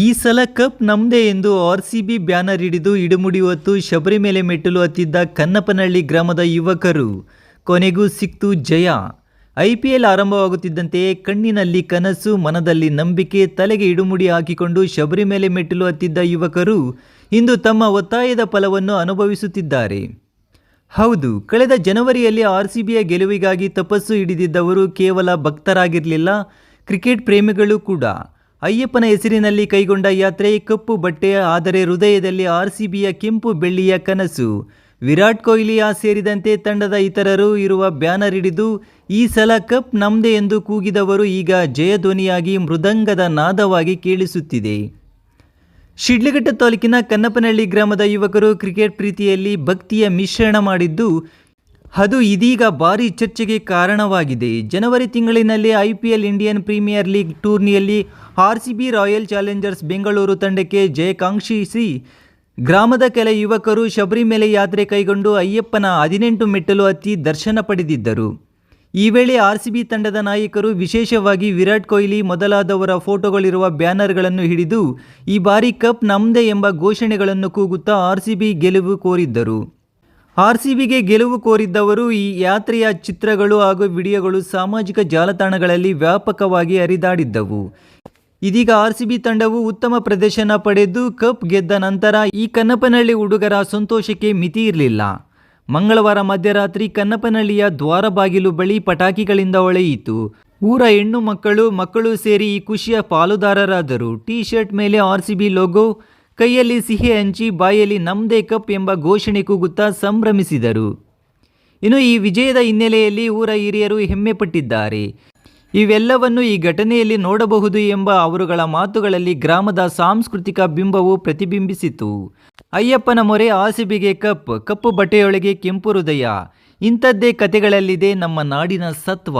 ಈ ಸಲ ಕಪ್ ನಮ್ದೇ ಎಂದು ಆರ್ ಸಿ ಬಿ ಬ್ಯಾನರ್ ಹಿಡಿದು ಇಡುಮುಡಿ ಹೊತ್ತು ಶಬರಿಮಲೆ ಮೆಟ್ಟಲು ಹತ್ತಿದ್ದ ಕನ್ನಪ್ಪನಹಳ್ಳಿ ಗ್ರಾಮದ ಯುವಕರು. ಕೊನೆಗೂ ಸಿಕ್ತು ಜಯ. ಐ ಪಿ ಎಲ್ ಆರಂಭವಾಗುತ್ತಿದ್ದಂತೆಯೇ ಕಣ್ಣಿನಲ್ಲಿ ಕನಸು, ಮನದಲ್ಲಿ ನಂಬಿಕೆ, ತಲೆಗೆ ಇಡುಮುಡಿ ಹಾಕಿಕೊಂಡು ಶಬರಿಮಲೆ ಮೆಟ್ಟಲು ಹತ್ತಿದ್ದ ಯುವಕರು ಇಂದು ತಮ್ಮ ಒತ್ತಾಯದ ಫಲವನ್ನು ಅನುಭವಿಸುತ್ತಿದ್ದಾರೆ. ಹೌದು, ಕಳೆದ ಜನವರಿಯಲ್ಲಿ ಆರ್ ಸಿ ಬಿಯ ಗೆಲುವಿಗಾಗಿ ತಪಸ್ಸು ಹಿಡಿದಿದ್ದವರು ಕೇವಲ ಭಕ್ತರಾಗಿರಲಿಲ್ಲ, ಕ್ರಿಕೆಟ್ ಪ್ರೇಮಿಗಳು ಕೂಡ. ಅಯ್ಯಪ್ಪನ ಹೆಸರಿನಲ್ಲಿ ಕೈಗೊಂಡ ಯಾತ್ರೆ ಕಪ್ಪು ಬಟ್ಟೆಯ ಆದರೆ ಹೃದಯದಲ್ಲಿ ಆರ್ ಸಿ ಬಿಯ ಕೆಂಪು ಬೆಳ್ಳಿಯ ಕನಸು. ವಿರಾಟ್ ಕೊಹ್ಲಿಯ ಸೇರಿದಂತೆ ತಂಡದ ಇತರರು ಇರುವ ಬ್ಯಾನರ್ ಹಿಡಿದು, ಈ ಸಲ ಕಪ್ ನಮ್ದೇ ಎಂದು ಕೂಗಿದವರು ಈಗ ಜಯಧ್ವನಿಯಾಗಿ ಮೃದಂಗದ ನಾದವಾಗಿ ಕೇಳಿಸುತ್ತಿದೆ. ಶಿಡ್ಲಘಟ್ಟ ತಾಲೂಕಿನ ಕನ್ನಪನಹಳ್ಳಿ ಗ್ರಾಮದ ಯುವಕರು ಕ್ರಿಕೆಟ್ ಪ್ರೀತಿಯಲ್ಲಿ ಭಕ್ತಿಯ ಮಿಶ್ರಣ ಮಾಡಿದ್ದು ಅದು ಇದೀಗ ಭಾರಿ ಚರ್ಚೆಗೆ ಕಾರಣವಾಗಿದೆ. ಜನವರಿ ತಿಂಗಳಿನಲ್ಲಿ I P L Indian Premier League ಟೂರ್ನಿಯಲ್ಲಿ R C B Royal Challengers Bengaluru ತಂಡಕ್ಕೆ ಜಯಕಾಂಕ್ಷಿಸಿ ಗ್ರಾಮದ ಕೆಲ ಯುವಕರು ಶಬರಿಮಲೆ ಯಾತ್ರೆ ಕೈಗೊಂಡು ಅಯ್ಯಪ್ಪನ ಹದಿನೆಂಟು ಮೆಟ್ಟಲು ಹತ್ತಿ ದರ್ಶನ ಪಡೆದಿದ್ದರು. ಈ ವೇಳೆ ಆರ್ ಸಿ ಬಿ ತಂಡದ ನಾಯಕರು ವಿಶೇಷವಾಗಿ ವಿರಾಟ್ ಕೊಹ್ಲಿ ಮೊದಲಾದವರ ಫೋಟೋಗಳಿರುವ ಬ್ಯಾನರ್ಗಳನ್ನು ಹಿಡಿದು, ಈ ಬಾರಿ ಕಪ್ ನಮ್ಮದೇ ಎಂಬ ಘೋಷಣೆಗಳನ್ನು ಕೂಗುತ್ತಾ ಆರ್ ಸಿ ಬಿ ಗೆಲುವು ಕೋರಿದ್ದರು. ಆರ್ ಸಿ ಬಿಗೆ ಗೆಲುವು ಕೋರಿದ್ದವರು ಈ ಯಾತ್ರೆಯ ಚಿತ್ರಗಳು ಹಾಗೂ ವಿಡಿಯೋಗಳು ಸಾಮಾಜಿಕ ಜಾಲತಾಣಗಳಲ್ಲಿ ವ್ಯಾಪಕವಾಗಿ ಹರಿದಾಡಿದ್ದವು. ಇದೀಗ ಆರ್ ಸಿ ಬಿ ತಂಡವು ಉತ್ತಮ ಪ್ರದರ್ಶನ ಪಡೆದು ಕಪ್ ಗೆದ್ದ ನಂತರ ಈ ಕನ್ನಪನಹಳ್ಳಿ ಹುಡುಗರ ಸಂತೋಷಕ್ಕೆ ಮಿತಿ ಇರಲಿಲ್ಲ. ಮಂಗಳವಾರ ಮಧ್ಯರಾತ್ರಿ ಕನ್ನಪನಹಳ್ಳಿಯ ದ್ವಾರ ಬಾಗಿಲು ಬಳಿ ಪಟಾಕಿಗಳಿಂದ ಹೊಳೆಯಿತು. ಊರ ಹೆಣ್ಣು ಮಕ್ಕಳು ಮಕ್ಕಳು ಸೇರಿ ಈ ಖುಷಿಯ ಪಾಲುದಾರರಾದರು. ಟೀ ಶರ್ಟ್ ಮೇಲೆ ಆರ್ ಸಿ ಬಿ ಲೋಗೋ ಕೈಯಲ್ಲಿ ಸಿಹಿ ಹಂಚಿ ಬಾಯಲ್ಲಿ ನಮ್ದೇ ಕಪ್ ಎಂಬ ಘೋಷಣೆ ಕೂಗುತ್ತಾ ಸಂಭ್ರಮಿಸಿದರು. ಇನ್ನು ಈ ವಿಜಯದ ಹಿನ್ನೆಲೆಯಲ್ಲಿ ಊರ ಹಿರಿಯರು ಹೆಮ್ಮೆ ಪಟ್ಟಿದ್ದಾರೆ. ಇವೆಲ್ಲವನ್ನು ಈ ಘಟನೆಯಲ್ಲಿ ನೋಡಬಹುದು ಎಂಬ ಅವರುಗಳ ಮಾತುಗಳಲ್ಲಿ ಗ್ರಾಮದ ಸಾಂಸ್ಕೃತಿಕ ಬಿಂಬವು ಪ್ರತಿಬಿಂಬಿಸಿತು. ಅಯ್ಯಪ್ಪನ ಮೊರೆ ಆಸಿಬಿಗೆ ಕಪ್, ಕಪ್ಪು ಬಟ್ಟೆಯೊಳಗೆ ಕೆಂಪು ಹೃದಯ, ಇಂಥದ್ದೇ ಕತೆಗಳಲ್ಲಿದೆ ನಮ್ಮ ನಾಡಿನ ಸತ್ವ.